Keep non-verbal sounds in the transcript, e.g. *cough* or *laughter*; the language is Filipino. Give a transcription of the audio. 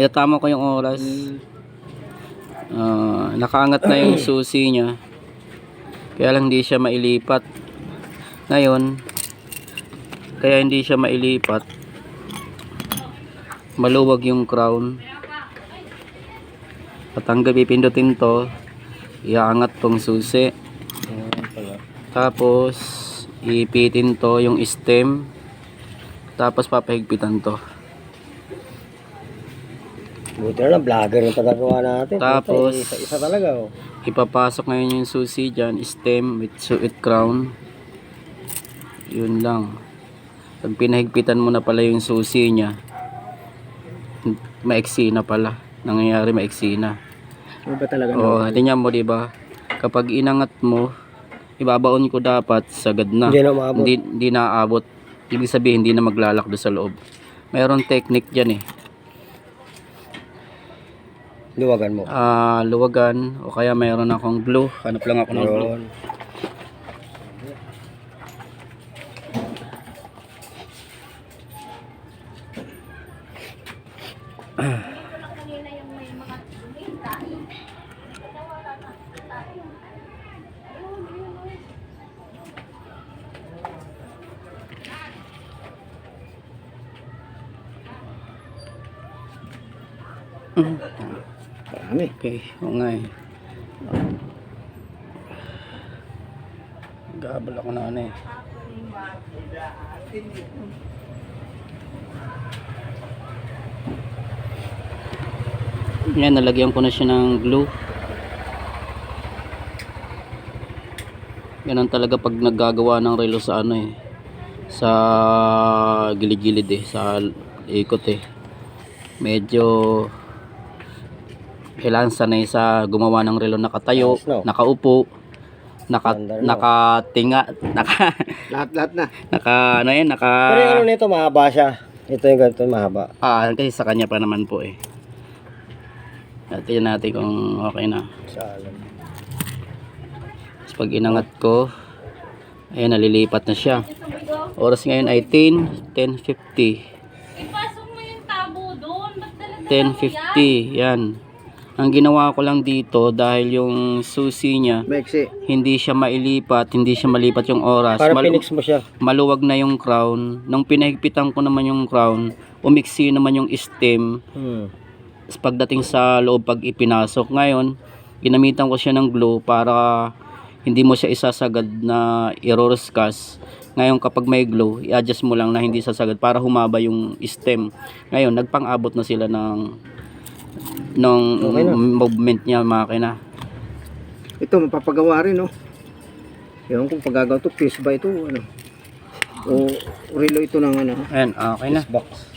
Itatama ko yung oras. Ah, nakaangat na yung *clears throat* susi niya. Kaya lang hindi siya mailipat. Ngayon, kaya hindi siya mailipat. Maluwag yung crown. At hanggang pipindutin to, iaangat tong susi. Tapos, ipitin to yung stem. Tapos papahigpitan to. Buti na lang, vlogger yung tagagawa natin. Tapos- Puta, Isa-isa talaga oh. Ipapasok ngayon yung susi dyan, stem with, su- with crown. Yun lang. Pag pinahigpitan mo na pala yung susi niya, maiksi na pala. Nangyayari maiksi na. Ano ba talaga? O, tingnan mo, di ba? Kapag inangat mo, ibabaon ko dapat sagad na. Hindi na maabot. Hindi, hindi naaabot. Ibig sabihin, hindi na maglalak doon sa loob. Mayroon technique dyan eh. Luwagan mo. Ah, luwagan o kaya mayroon akong glue. Hanap lang ako ng glue. Yun. *clears throat* Dami. Okay, oo nga eh. Gabal ako na ano eh. Yan, nalagyan ko na siya ng glue. Ganun talaga pag naggagawa ng relo sa ano eh. Sa gilid-gilid eh. Sa ikot eh. Medyo kailangan sanay sa gumawa ng relo nakatayo, Ayos, no? nakaupo, naka, Ganda, no? nakatinga, *laughs* naka, Lahat-lahat na. naka, ano yan, naka, Pero yung ano nito, mahaba siya. Ito yung ganito, mahaba. ah, kasi sa kanya pa naman po eh. Tingnan natin kung okay na. Sa alam. Tapos pag inangat ko, ayan, nalilipat na siya. Oras ngayon ay 10, 10.50. Ipasok mo yung tabo doon. Ba't dala 10.50, yan. Ang ginawa ko lang dito dahil yung susi niya, Maiksi. hindi siya mailipat, hindi siya malipat yung oras. Para Malu- pinix mo siya. maluwag na yung crown. Nung pinahigpitan ko naman yung crown, umiksi naman yung stem. Hmm. Pagdating sa loob pag ipinasok. Ngayon, ginamitan ko siya ng glue para hindi mo siya isasagad na iroroskas. Ngayon kapag may glue, i-adjust mo lang na hindi sasagad para humaba yung stem. Ngayon, nagpang-abot na sila ng ng Okay na. movement niya makina. Ito, mapapagawa rin, no? Ewan kung paggagawa to, fuse ba ito, ano? O relo ito ng ano? Ayan, okay na. Box.